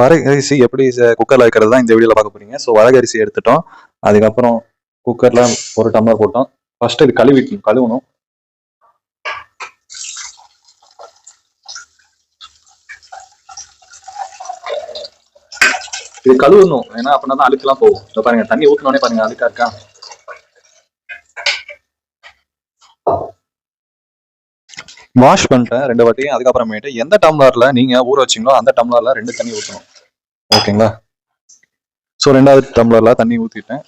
வரகரிசி எப்படி குக்கர்ல வைக்கிறது தான் இந்த வீடியோல பார்க்க போறீங்க. ஸோ வரகரிசி எடுத்துட்டோம். அதுக்கப்புறம் குக்கர்ல ஒரு டம்ளர் போட்டோம். ஃபர்ஸ்ட் இது கழுவிக்கணும் கழுவணும். இது கழுவணும். ஏன்னா அப்படின்னா தான் அழுக்கெல்லாம் போகும். இப்போ பாருங்க தண்ணி ஊத்தினோடனே பாருங்க அழுக்கா இருக்கா? வாஷ் பண்ணிட்டேன் ரெண்டு வாட்டி அதுக்கப்புறமேட்டு எந்த டம்ளர்ல நீங்க ஊற வச்சீங்களோ அந்த டம்ளர்ல ரெண்டு தண்ணி ஊற்றணும் ஓகேங்களா? ஸோ ரெண்டாவது டம்ளர்ல தண்ணி ஊற்றிட்டேன்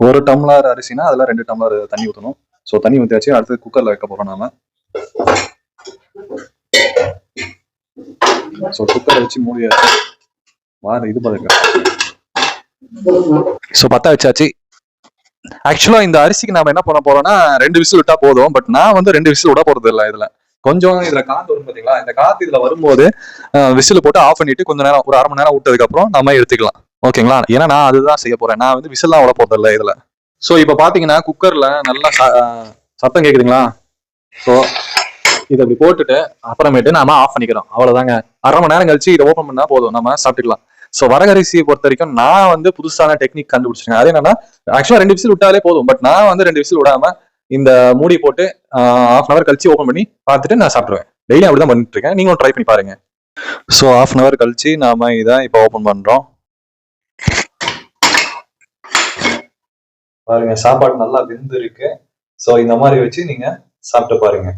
ஒரு டம்ளர் அரிசினா அதில் ரெண்டு டம்ளர் தண்ணி ஊற்றணும் ஸோ தண்ணி ஊற்றியாச்சு அடுத்து குக்கரில் வைக்க போகிறோம் நாம. ஸோ குக்கரை வச்சு மூடியாச்சு. வார இது பாருங்க. ஸோ பத்தா வச்சாச்சு. ஆக்சுவலா இந்த அரிசிக்கு நம்ம என்ன பண்ண போறோம்னா ரெண்டு விசில் விட்டா போதும். பட் நான் வந்து ரெண்டு விசில் விட போறது இல்லை இதுல. கொஞ்சம் இதுல காத்து வரும் பாத்தீங்களா? இந்த காத்து இதுல வரும்போது விசில் போட்டு ஆஃப் பண்ணிட்டு கொஞ்ச நேரம் ஒரு அரை மணி நேரம் விட்டதுக்கு அப்புறம் நம்ம எடுத்துக்கலாம். ஓகேங்களா ஏன்னா நான் அதுதான் செய்ய போறேன். நான் வந்து விசில்லாம் விட போறது இல்லை இதுல. ஸோ இப்போ பாத்தீங்கன்னா குக்கர்ல நல்லா சத்தம் கேக்குதுங்களா? ஸோ இதை அப்படி போட்டுட்டு அப்புறமேட்டு நாம ஆஃப் பண்ணிக்கிறோம். அவ்வளவுதாங்க. அரை மணி நேரம் கழிச்சு இதை ஓப்பன் பண்ணா போதும். நம்ம சாப்பிட்டுக்கலாம். ஸோ வரகரிசியை பொறுத்த வரைக்கும் நான் வந்து புதுசான டெக்னிக் கண்டுபிடிச்சிருக்கேன். அது என்னன்னா ஆக்சுவலா ரெண்டு விசில் விட்டாலே போதும். பட் நான் வந்து ரெண்டு விசில் விடாம இந்த மூடி போட்டு ஆஃப் அன் அவர் கழிச்சு ஓப்பன் பண்ணி பார்த்துட்டு நான் சாப்பிடுவேன் டெய்லி அப்படிதான் பண்ணிட்டு இருக்கேன் நீங்களும் ட்ரை பண்ணி பாருங்க. ஸோ ஆஃப் அன் அவர் கழிச்சு நாம இதான் இப்போ ஓப்பன் பண்றோம். பாருங்க சாப்பாடு நல்லா வெந்து இருக்கு ஸோ இந்த மாதிரி வச்சு நீங்க சாப்பிட்டு பாருங்க.